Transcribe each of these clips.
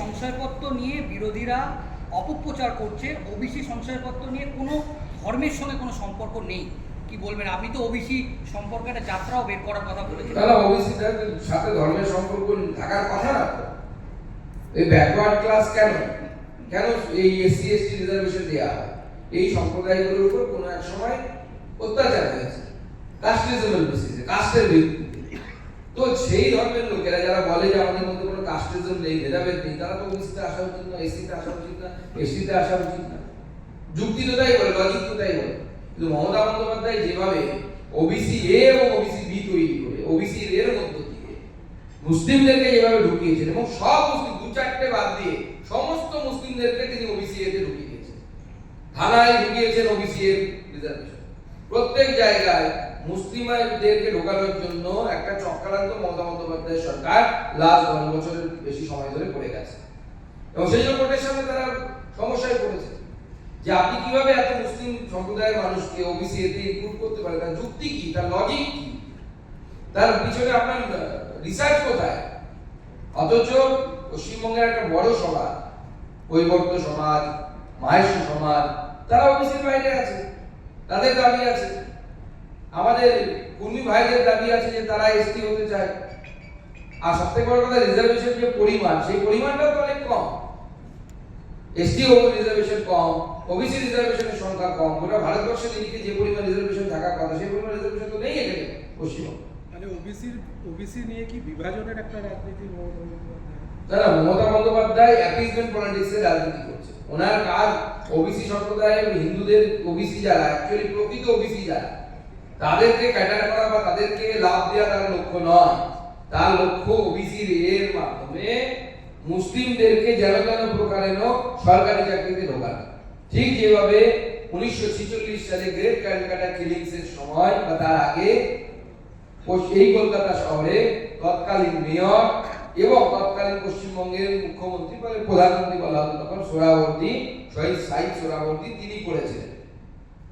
সংশয়পত্র নিয়ে বিরোধীরা অপপ্রচার করছে। ওবিসি সংশয়পত্র নিয়ে কোনো ধর্মের সঙ্গে কোনো সম্পর্ক নেই। কি বলবেন? আপনি তো ওবিসি সম্পর্কে একটা যাত্রাও বের করার কথা বলেছেন। তারা ওবিসিদের সাথে ধর্মের সম্পর্ক থাকার কথা না এই ব্যাকওয়ার্ড ক্লাস কেন? কেন এই এসসি, এসটি রিজার্ভেশন দেওয়া হয়? এই সম্প্রদায়গুলোর উপর কোনো এক সময় অত্যাচার হয়েছে। কাস্টিজমের বেসিসে কাস্টের ভিত্তিতে তো সেই ধর্মের লোকেরা যারা বলে যে আমাদের মধ্যে কোনো কাস্টিজম নেই, ভেদাভেদ নেই, তারা তো ওবিসিতে আসা উচিত না, এসসিতে আসা উচিত না এসটিতে আসা উচিত না। যুক্তি তো তাই বলে লজিক তো তাই বলে। কিন্তু মমতা বন্দ্যোপাধ্যায় যেভাবে ওবিসি এ এবং ওবিসি বি তৈরি করে, ওবিসি এর মধ্য দিয়ে মুসলিমদেরকে যেভাবে ঢুকিয়েছেন এবং সব মুসলিম, দু চারটে বাদ দিয়ে সমস্ত মুসলিমদেরকে তিনি ওবিসি এতে ঢুকিয়ে দিয়েছেন। থানায় ঢুকিয়েছেন ওবিসি এর রিজার্ভেশন প্রত্যেক জায়গায় মুসলিমদেরকে ঢোকানোর জন্য একটা চক্রান্ত মমতা বন্দ্যোপাধ্যায় সরকার লাস্ট দশ বছরের বেশি সময় ধরে পড়ে গেছে। এবং সেই জন্য কোর্টের সামনে তারা সমস্যায় পড়েছে যে আপনি কীভাবে এত মুসলিম সম্প্রদায়ের মানুষকে ওবিসি এতে ইনক্লুড করতে পারেন? তার যুক্তি কি? তার লজিক কি? তার পিছনে আপনার রিসার্চ কোথায়? অথচ পশ্চিমবঙ্গের একটা বড় সমাজ কৈবর্ত সমাজ মাহেশ সমাজ, তারা ওবিসির বাইরে আছে। তাদের দাবি আছে। আমাদের কুর্মী ভাইদের দাবি আছে যে তারা এসটি হতে চায়। আর সবথেকে বড় কথা রিজার্ভেশন যে পরিমাণ, সেই পরিমাণটাও তো অনেক কম। এসটি ও রিজার্ভেশন কম, ওবিসি রিজার্ভেশনের সংখ্যা কম, গোটা ভারতবর্ষের দিকে যে পরিমাণ রিজার্ভেশন থাকার কথা, সেই পরিমাণ রিজার্ভেশন তো নেই এখানে, পশ্চিমবঙ্গে। মানে ওবিসির, ওবিসি নিয়ে কি বিভাজনের একটা রাজনীতি? না মমতা বন্দ্যোপাধ্যায় অ্যাপিসমেন্ট পলিটিক্সের রাজনীতি করছে। ওনার কাজ ওবিসি সম্প্রদায় এবং হিন্দুদের ওবিসি যারা অ্যাকচুয়ালি প্রকৃত ওবিসি যারা, তাদেরকে ক্যাটার করা বা তাদেরকে লাভ দেওয়া তার লক্ষ্য নয়। তার লক্ষ্য ওবিসি এর মাধ্যমে মুসলিমদেরকে যেন যেন প্রকারেণ সরকারি চাকরিতে ঢোকানো। ঠিক যেভাবে উনিশশো ছিচল্লিশ সালে গ্রেট ক্যালকাটা কিলিংস এর সময় বা তার আগে, এই কলকাতা শহরে তৎকালীন মেয়র এবং তৎকালীন পশ্চিমবঙ্গের মুখ্যমন্ত্রী বলে প্রধানমন্ত্রী বলা হতো, তখন সোহরাবর্দী শহীদ সাইদ সোহরাবর্দী তিনি করেছিলেন।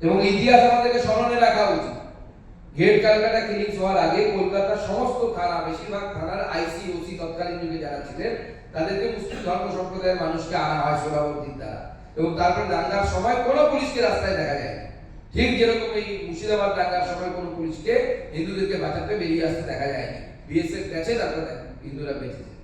এবং ইতিহাস আমাদেরকে স্মরণে রাখা উচিত। গেট ক্যালকাটা কিলিংস হওয়ার আগে কলকাতার সমস্ত থানা, বেশিরভাগ থানার আইসি ওসি তৎকালীন যুগে যারা ছিলেন, তাদেরকে মুসলিম ধর্ম সম্প্রদায়ের মানুষকে আনা হয় সোহরাবর্দীর দ্বারা। এবং তারপর দাঙ্গার সময় কোনো পুলিশকে রাস্তায় দেখা যায় ঠিক যেরকম এই মুর্শিদাবাদ দাঙ্গার সময় কোনো পুলিশকে হিন্দুদেরকে বাঁচাতে বেরিয়ে আসতে দেখা যায়নি। বিএসএফ গেছে, তারপরে y dura meses.